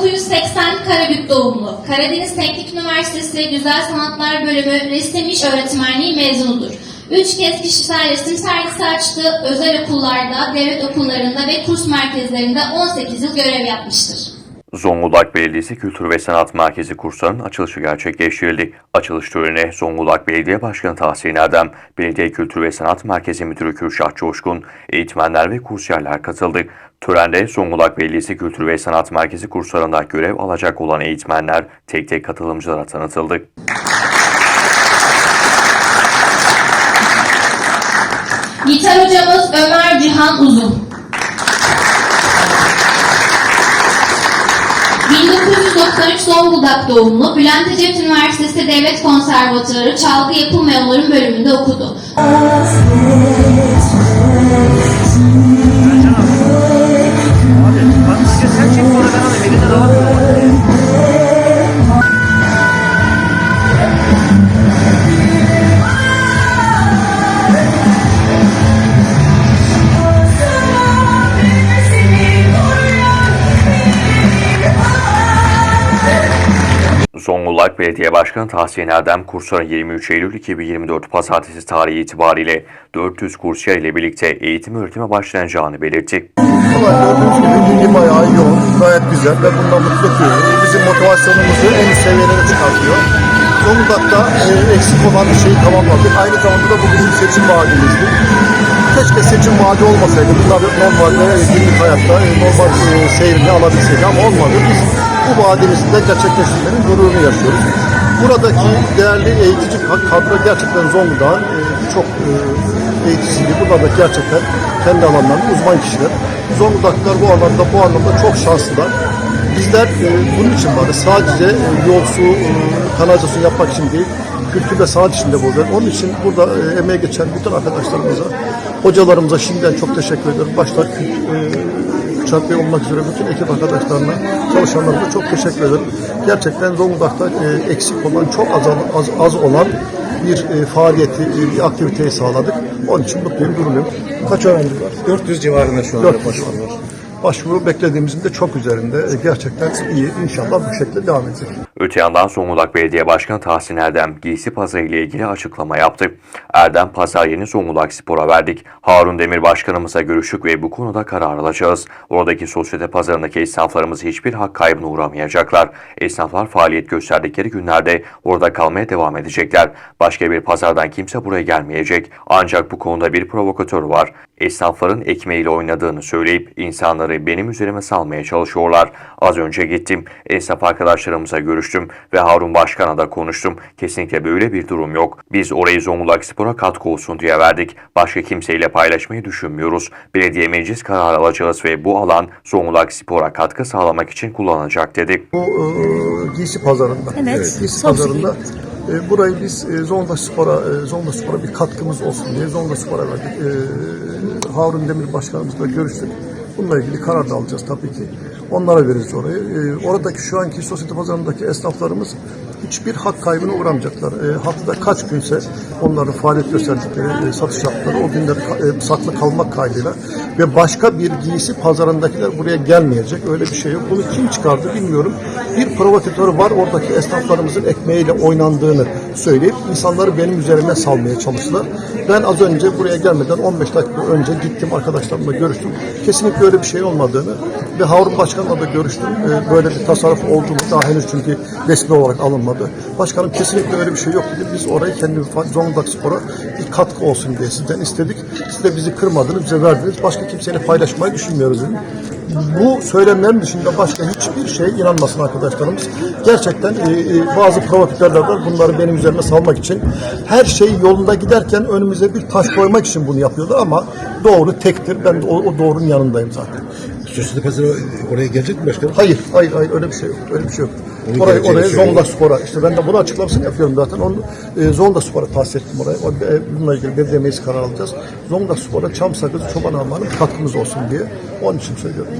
1980 Karabük doğumlu. Karadeniz Teknik Üniversitesi Güzel Sanatlar Bölümü Resim İş Öğretmenliği mezunudur. Üç kez kişisel resim sergisi açtı. Özel okullarda, devlet okullarında ve kurs merkezlerinde 18 yıl görev yapmıştır. Zonguldak Belediyesi Kültür ve Sanat Merkezi kurslarının açılışı gerçekleştirildi. Açılış törenine Zonguldak Belediye Başkanı Tahsin Erdem, Belediye Kültür ve Sanat Merkezi Müdürü Kürşat Coşkun, eğitmenler ve kursiyerler katıldı. Törende Zonguldak Belediyesi Kültür ve Sanat Merkezi kurslarında görev alacak olan eğitmenler tek tek katılımcılara tanıtıldı. Gitar hocamız Ömer Cihan Uzun. 1993 Zonguldak doğumlu, Bülent Ecevit Üniversitesi Devlet Konservatuarı Çalgı Yapım ve Onarım bölümünde okudu. Zonguldak Belediye Başkanı Tahsin Erdem kursların 23 Eylül 2024 Pazartesi tarihi itibariyle 400 kursiyer ile birlikte eğitim öğretime başlanacağını belirtti. Ama gördüğünüz bayağı yoğun, gayet güzel ve bundan mutluyuz. Bizim motivasyonumuzu en üst seviyelere çıkartıyor. Zonguldak'ta e, eksik olan bir şeyi tamamladık. Aynı zamanda da bu bizim seçim vaadimizdi. Keşke seçim vaadi olmasaydı. Bunlar normalde e, günlük hayatta e, normal e, seyrini alabilseydi ama olmadı. Biz bu vaadimizi de gerçekleştirmenin gururunu yaşıyoruz. Buradaki değerli eğitici kadro gerçekten Zonguldak'ın e, birçok e, eğiticisi gibi burada da gerçekten kendi alanlarında uzman kişiler. Zonguldaklılar bu alanda bu anlamda çok şanslılar. Bizler e, bunun için varız. Sadece e, yol, su, e, kanalizasyon yapmak için değil, kültür ve sanat için de buradayız. Onun için burada e, emeğe geçen bütün arkadaşlarımıza, hocalarımıza şimdiden çok teşekkür ediyorum. Başta kült, e, Çarp Bey olmak üzere bütün ekip arkadaşlarına, çalışanlarımıza çok teşekkür ederim. Gerçekten Zonguldak'ta e, eksik olan, çok az, az, az olan bir e, faaliyeti, e, bir aktiviteyi sağladık. Onun için mutluyum, gururluyum. Kaç öğrenci var? 400 civarında şu anda 400 başvuru var. Başvuru beklediğimizin de çok üzerinde. E, Gerçekten iyi. İnşallah bu şekilde devam edecek. Öte yandan Zonguldak Belediye Başkanı Tahsin Erdem giysi pazarı ile ilgili açıklama yaptı. Erdem pazar yerini Zonguldak Spor'a verdik. Harun Demir Başkanımızla görüştük ve bu konuda karar alacağız. Oradaki sosyete pazarındaki esnaflarımız hiçbir hak kaybına uğramayacaklar. Esnaflar faaliyet gösterdikleri günlerde orada kalmaya devam edecekler. Başka bir pazardan kimse buraya gelmeyecek. Ancak bu konuda bir provokatör var. Esnafların ekmeğiyle oynadığını söyleyip insanları benim üzerime salmaya çalışıyorlar. Az önce gittim. Esnaf arkadaşlarımıza görüştüm ve Harun Başkan'a da konuştum. Kesinlikle böyle bir durum yok. Biz orayı Zonguldak Spor'a katkı olsun diye verdik. Başka kimseyle paylaşmayı düşünmüyoruz. Belediye meclis kararı alacağız ve bu alan Zonguldak Spor'a katkı sağlamak için kullanacak dedik. Bu e, giysi pazarında. Evet. Giysi Son pazarında e, burayı biz e, Zonguldak Spor'a e, Zonguldak Spor'a bir katkımız olsun diye Zonguldak Spor'a verdik. E, Harun Demir Başkanımızla görüştük. Bununla ilgili karar da alacağız tabii ki. Onlara veririz orayı. E, oradaki şu anki sosyete pazarındaki esnaflarımız hiçbir hak kaybına uğramayacaklar. E, haftada kaç günse onların faaliyet gösterdikleri, e, satış yaptıkları o günleri ka- e, saklı kalmak kaydıyla ve başka bir giysi pazarındakiler buraya gelmeyecek. Öyle bir şey yok. Bunu kim çıkardı bilmiyorum. Bir provokatör var oradaki esnaflarımızın ekmeğiyle oynandığını söyleyip insanları benim üzerime salmaya çalıştılar. Ben az önce buraya gelmeden 15 dakika önce gittim arkadaşlarımla görüştüm. Kesinlikle öyle bir şey olmadığını ve Harun Başkan'la da görüştüm. Ee, Böyle bir tasarruf olduğunu daha henüz çünkü resmi olarak alınmadı. Başkanım kesinlikle öyle bir şey yok dedi. Biz orayı kendi Zonguldak Spor'a bir katkı olsun diye sizden istedik. Siz de bizi kırmadınız, bize verdiniz. Başka kimseyle paylaşmayı düşünmüyoruz dedim. Bu söylemlerin dışında başka hiçbir şey inanmasın arkadaşlarımız. Gerçekten e, e, bazı provokatörler var. Bunları benim üzerime salmak için. Her şey yolunda giderken önümüze bir taş koymak için bunu yapıyorlar ama doğru tektir. Ben de o, o doğrunun yanındayım zaten. Sosyete pazarı oraya gelecek mi başkanım? Hayır, hayır, hayır öyle bir şey yok. Öyle bir şey yok. Onu Orayı, oraya söylüyor. Zonguldak Spor'a, işte ben de bunu açıklamasını yapıyorum zaten. Onu e, Zonguldak Spor'a tahsis ettim oraya. O, e, bununla ilgili belediye meclis karar alacağız. Zonguldak Spor'a Çam Sakız Çoban Armağan'ın katkımız olsun diye. Onun için söylüyorum.